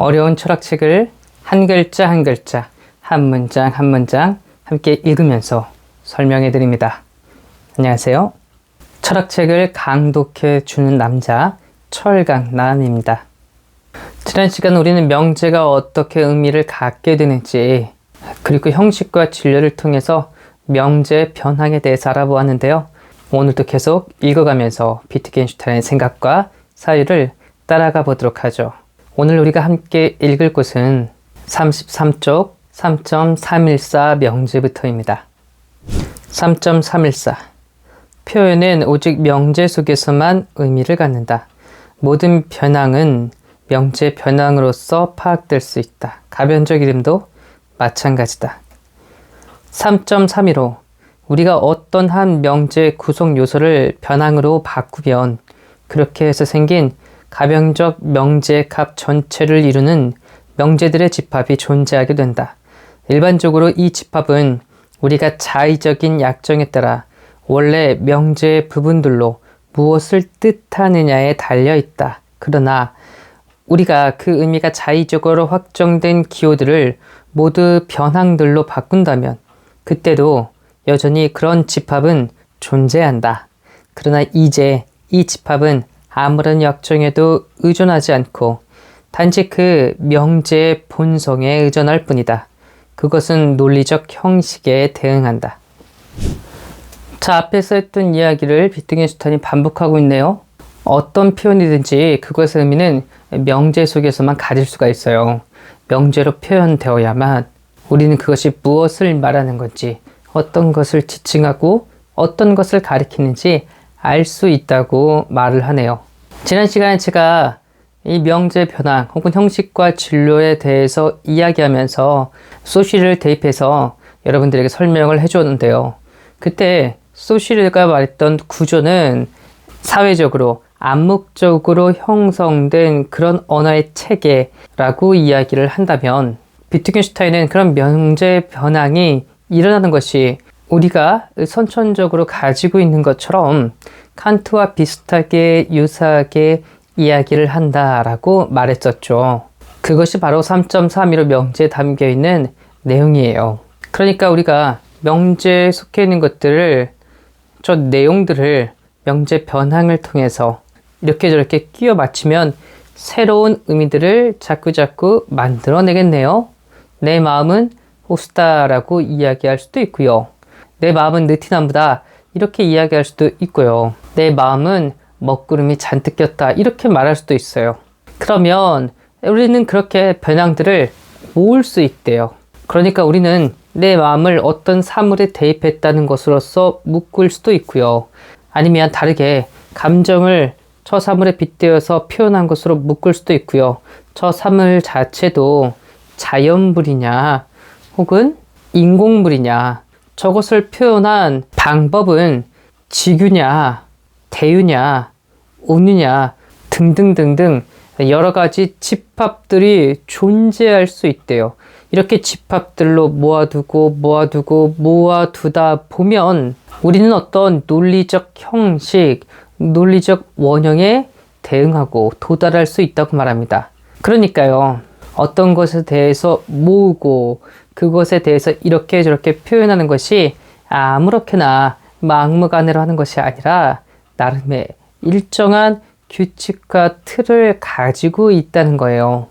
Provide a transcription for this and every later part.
어려운 철학책을 한 글자 한 글자, 한 문장 한 문장 함께 읽으면서 설명해 드립니다. 안녕하세요. 철학책을 강독해 주는 남자 철강남입니다. 지난 시간 우리는 명제가 어떻게 의미를 갖게 되는지 그리고 형식과 진료를 통해서 명제 변항에 대해서 알아보았는데요. 오늘도 계속 읽어가면서 비트겐슈타인의 생각과 사유를 따라가 보도록 하죠. 오늘 우리가 함께 읽을 곳은 33쪽 3.314 명제부터입니다. 3.314 표현은 오직 명제 속에서만 의미를 갖는다. 모든 변항은 명제 변항으로서 파악될 수 있다. 가변적 이름도 마찬가지다. 3.315 우리가 어떤 한 명제 구성 요소를 변항으로 바꾸면 그렇게 해서 생긴 가변적 명제 값 전체를 이루는 명제들의 집합이 존재하게 된다. 일반적으로 이 집합은 우리가 자의적인 약정에 따라 원래 명제의 부분들로 무엇을 뜻하느냐에 달려 있다. 그러나 우리가 그 의미가 자의적으로 확정된 기호들을 모두 변항들로 바꾼다면 그때도 여전히 그런 집합은 존재한다. 그러나 이제 이 집합은 아무런 약정에도 의존하지 않고 단지 그 명제의 본성에 의존할 뿐이다. 그것은 논리적 형식에 대응한다. 자, 앞에서 했던 이야기를 비트겐슈타인이 반복하고 있네요. 어떤 표현이든지 그것의 의미는 명제 속에서만 가질 수가 있어요. 명제로 표현되어야만 우리는 그것이 무엇을 말하는 건지, 어떤 것을 지칭하고 어떤 것을 가리키는지 알 수 있다고 말을 하네요. 지난 시간에 제가 이 명제 변환 혹은 형식과 진로에 대해서 이야기하면서 소시를 대입해서 여러분들에게 설명을 해줬는데요. 그때 소시르가 말했던 구조는 사회적으로 암묵적으로 형성된 그런 언어의 체계라고 이야기를 한다면 비트겐슈타인은 그런 명제 변항이 일어나는 것이 우리가 선천적으로 가지고 있는 것처럼 칸트와 비슷하게 유사하게 이야기를 한다라고 말했었죠. 그것이 바로 3.31호 명제에 담겨 있는 내용이에요. 그러니까 우리가 명제에 속해 있는 것들을 저 내용들을 명제 변항을 통해서 이렇게 저렇게 끼워 맞추면 새로운 의미들을 자꾸자꾸 만들어내겠네요. 내 마음은 호스다라고 이야기할 수도 있고요. 내 마음은 느티남보다 이렇게 이야기할 수도 있고요. 내 마음은 먹구름이 잔뜩 꼈다 이렇게 말할 수도 있어요. 그러면 우리는 그렇게 변형들을 모을 수 있대요. 그러니까 우리는 내 마음을 어떤 사물에 대입했다는 것으로서 묶을 수도 있고요. 아니면 다르게 감정을 저 사물에 빗대어서 표현한 것으로 묶을 수도 있고요. 저 사물 자체도 자연물이냐 혹은 인공물이냐 저것을 표현한 방법은 지규냐 대유냐 온유냐 등등등등 여러 가지 집합들이 존재할 수 있대요. 이렇게 집합들로 모아두고 모아두고 모아두다 보면 우리는 어떤 논리적 형식, 논리적 원형에 대응하고 도달할 수 있다고 말합니다. 그러니까요. 어떤 것에 대해서 모으고 그것에 대해서 이렇게 저렇게 표현하는 것이 아무렇게나 막무가내로 하는 것이 아니라 나름의 일정한 규칙과 틀을 가지고 있다는 거예요.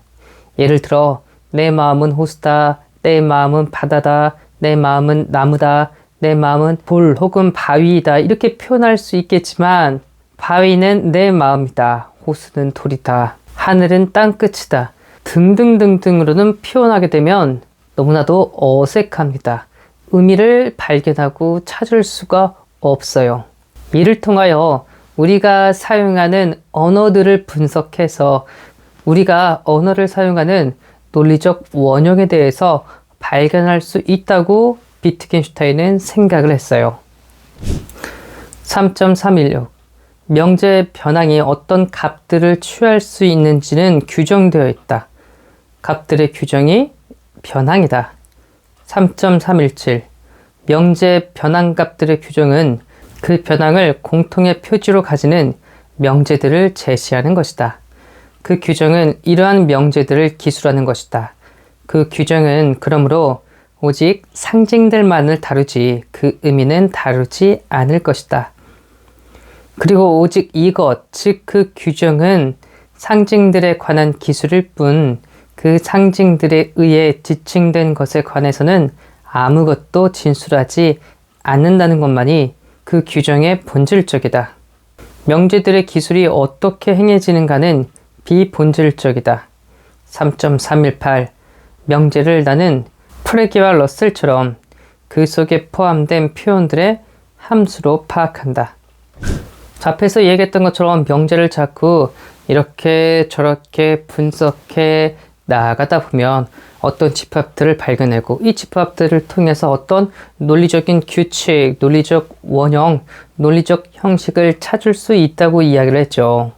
예를 들어 내 마음은 호수다, 내 마음은 바다다, 내 마음은 나무다, 내 마음은 돌 혹은 바위이다 이렇게 표현할 수 있겠지만 바위는 내 마음이다, 호수는 돌이다, 하늘은 땅끝이다 등등등등으로는 표현하게 되면 너무나도 어색합니다. 의미를 발견하고 찾을 수가 없어요. 이를 통하여 우리가 사용하는 언어들을 분석해서 우리가 언어를 사용하는 논리적 원형에 대해서 발견할 수 있다고 비트겐슈타인은 생각을 했어요. 3.316 명제 변항이 어떤 값들을 취할 수 있는지는 규정되어 있다. 값들의 규정이 변항이다. 3.317 명제 변항 값들의 규정은 그 변항을 공통의 표지로 가지는 명제들을 제시하는 것이다. 그 규정은 이러한 명제들을 기술하는 것이다. 그 규정은 그러므로 오직 상징들만을 다루지 그 의미는 다루지 않을 것이다. 그리고 오직 이것, 즉 그 규정은 상징들에 관한 기술일 뿐 그 상징들에 의해 지칭된 것에 관해서는 아무것도 진술하지 않는다는 것만이 그 규정의 본질적이다. 명제들의 기술이 어떻게 행해지는가는 비본질적이다. 3.318 명제를 나는 프레기와 러셀처럼 그 속에 포함된 표현들의 함수로 파악한다. 자, 앞에서 얘기했던 것처럼 명제를 자꾸 이렇게 저렇게 분석해 나아가다 보면 어떤 집합들을 발견하고 이 집합들을 통해서 어떤 논리적인 규칙, 논리적 원형, 논리적 형식을 찾을 수 있다고 이야기를 했죠.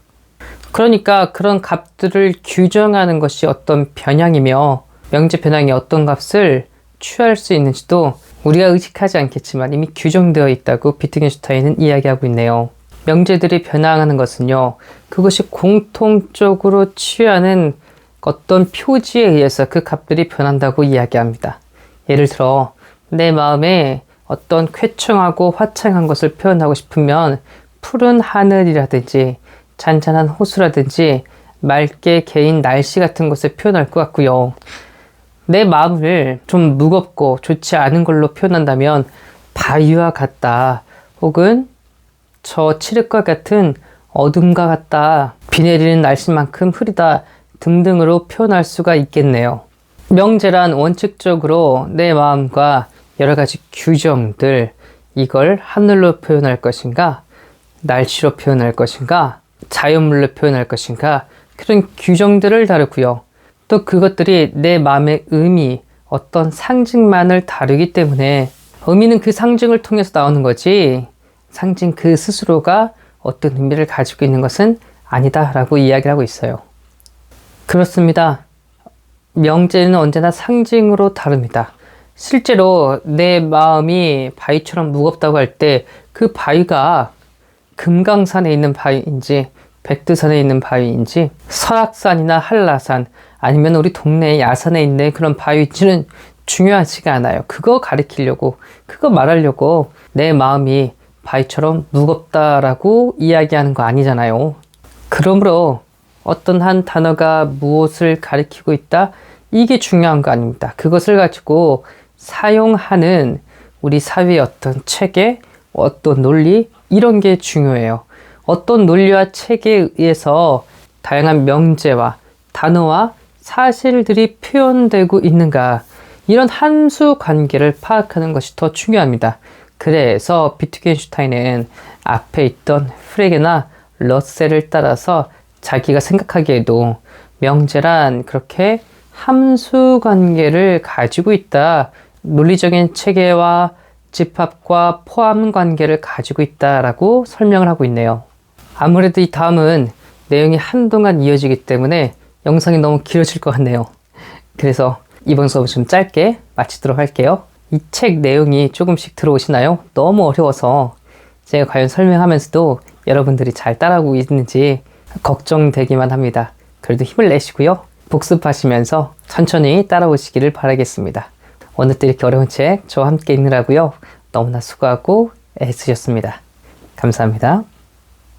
그러니까 그런 값들을 규정하는 것이 어떤 변형이며 명제 변형이 어떤 값을 취할 수 있는지도 우리가 의식하지 않겠지만 이미 규정되어 있다고 비트겐슈타인은 이야기하고 있네요. 명제들이 변화하는 것은요, 그것이 공통적으로 취하는 어떤 표지에 의해서 그 값들이 변한다고 이야기합니다. 예를 들어, 내 마음에 어떤 쾌청하고 화창한 것을 표현하고 싶으면 푸른 하늘이라든지 잔잔한 호수라든지 맑게 개인 날씨 같은 것을 표현할 것 같고요. 내 마음을 좀 무겁고 좋지 않은 걸로 표현한다면 바위와 같다. 혹은 저 칠흑과 같은 어둠과 같다. 비 내리는 날씨만큼 흐리다. 등등으로 표현할 수가 있겠네요. 명제란 원칙적으로 내 마음과 여러 가지 규정들, 이걸 하늘로 표현할 것인가, 날씨로 표현할 것인가, 자연물로 표현할 것인가, 그런 규정들을 다루고요. 또 그것들이 내 마음의 의미, 어떤 상징만을 다루기 때문에 의미는 그 상징을 통해서 나오는 거지, 상징 그 스스로가 어떤 의미를 가지고 있는 것은 아니다라고 이야기를 하고 있어요. 그렇습니다. 명제는 언제나 상징으로 다릅니다. 실제로 내 마음이 바위처럼 무겁다고 할 때 그 바위가 금강산에 있는 바위인지 백두산에 있는 바위인지 설악산이나 한라산 아니면 우리 동네 야산에 있는 그런 바위인지는 중요하지가 않아요. 그거 가리키려고 그거 말하려고 내 마음이 바위처럼 무겁다라고 이야기하는 거 아니잖아요. 그러므로 어떤 한 단어가 무엇을 가리키고 있다? 이게 중요한 거 아닙니다. 그것을 가지고 사용하는 우리 사회의 어떤 체계, 어떤 논리, 이런 게 중요해요. 어떤 논리와 체계에 의해서 다양한 명제와 단어와 사실들이 표현되고 있는가, 이런 함수 관계를 파악하는 것이 더 중요합니다. 그래서 비트겐슈타인은 앞에 있던 프레게나 러셀을 따라서 자기가 생각하기에도 명제란 그렇게 함수 관계를 가지고 있다. 논리적인 체계와 집합과 포함 관계를 가지고 있다라고 설명을 하고 있네요. 아무래도 이 다음은 내용이 한동안 이어지기 때문에 영상이 너무 길어질 것 같네요. 그래서 이번 수업을 좀 짧게 마치도록 할게요. 이 책 내용이 조금씩 들어오시나요? 너무 어려워서 제가 과연 설명하면서도 여러분들이 잘 따라오고 있는지 걱정되기만 합니다. 그래도 힘을 내시고요. 복습하시면서 천천히 따라오시기를 바라겠습니다. 오늘 또 이렇게 어려운 책 저와 함께 읽느라고요. 너무나 수고하고 애쓰셨습니다. 감사합니다.